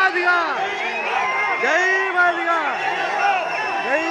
జై మాదిగా జై మాదిగా జై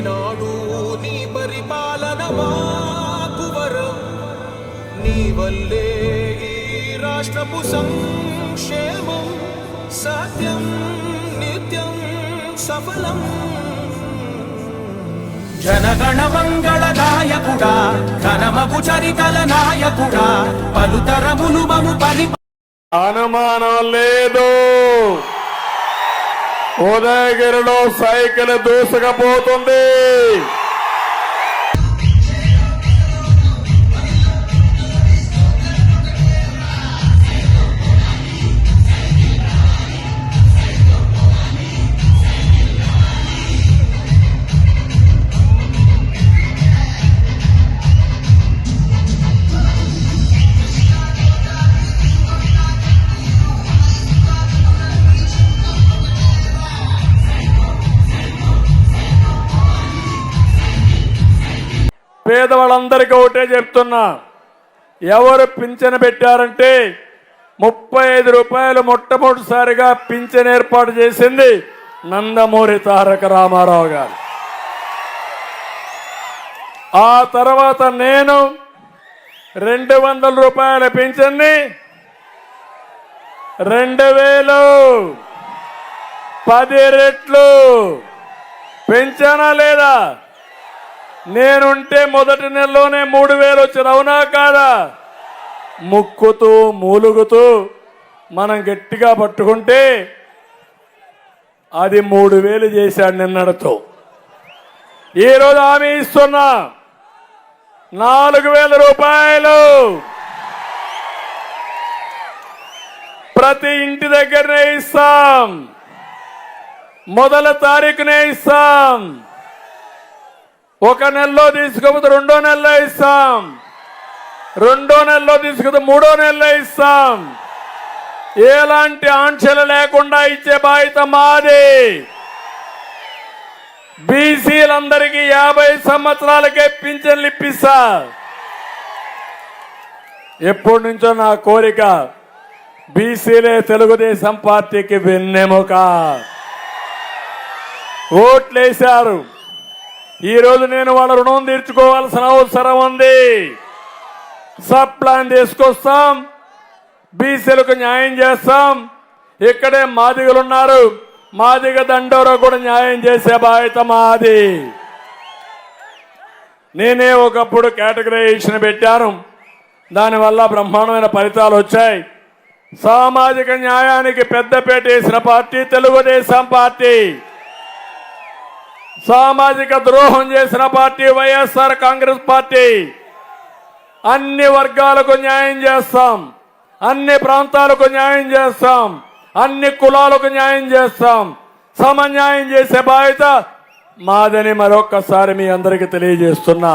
ఏనాడు నీ పరిపాలన మాకువరం నీ వల్లే ఈ రాష్ట్రపు సంక్షేమం సత్యం నిత్యం సఫలం. జనగణ మంగళ నాయకుడా ఘనమగు చరితల నాయకుడా పలుతరములు మము పరి అనుమానం లేదు. ఉదయగిరిలో సైకిల్ దూసుకపోతుంది. పేదవాళ్ళందరికీ ఒకటే చెప్తున్నా. ఎవరు పింఛను పెట్టారంటే ముప్పై ఐదు రూపాయలు మొట్టమొదటిసారిగా పింఛన్ ఏర్పాటు చేసింది నందమూరి తారక రామారావు గారు. ఆ తర్వాత నేను రెండు వందల రూపాయల పింఛన్ని రెండు వేలు పది రెట్లు. పెంచానా లేదా? నేనుంటే మొదటి నెలలోనే మూడు వేలు వచ్చిన అవునా కాదా? ముక్కుతూ మూలుగుతూ మనం గట్టిగా పట్టుకుంటే అది మూడు వేలు చేశాడు నిన్నటితో. ఈరోజు హామీ ఇస్తున్నా. నాలుగు వేల రూపాయలు. ప్రతి ఇంటి దగ్గరనే ఇస్తాం. మొదల తారీఖునే ఇస్తాం. ఒక నెలలో తీసుకోకపోతే రెండో నెలలో ఇస్తాం. రెండో నెలలో తీసుకపోతే మూడో నెలలో ఇస్తాం. ఎలాంటి ఆంక్షలు లేకుండా ఇచ్చే బాధ్యత మాది. బీసీలందరికీ యాభై సంవత్సరాలకే పింఛన్లు ఇప్పిస్తా. ఎప్పటి నుంచో నా కోరిక బీసీలే తెలుగుదేశం పార్టీకి వెన్నెముక. ఓట్లేశారు. ఈ రోజు నేను వాళ్ళ రుణం తీర్చుకోవాల్సిన అవసరం ఉంది. సబ్ ప్లాన్ తీసుకొస్తాం. బీసీలకు న్యాయం చేస్తాం. ఇక్కడే మాదిగలు ఉన్నారు మాదిగ దండోరా కూడా న్యాయం చేసే బాధ్యత మాది. నేనే ఒకప్పుడు కేటగరైజేషన్ పెట్టాను. దానివల్ల బ్రహ్మాండమైన ఫలితాలు వచ్చాయి. సామాజిక న్యాయానికి పెద్దపేట వేసిన పార్టీ తెలుగుదేశం పార్టీ. సామాజిక ద్రోహం చేసిన పార్టీ వైఎస్ఆర్ కాంగ్రెస్ పార్టీ. అన్ని వర్గాలకు న్యాయం చేస్తాం. అన్ని ప్రాంతాలకు న్యాయం చేస్తాం. అన్ని కులాలకు న్యాయం చేస్తాం. సమన్యాయం చేసే బాధ్యత మాదని మరొక్కసారి మీ అందరికీ తెలియజేస్తున్నా.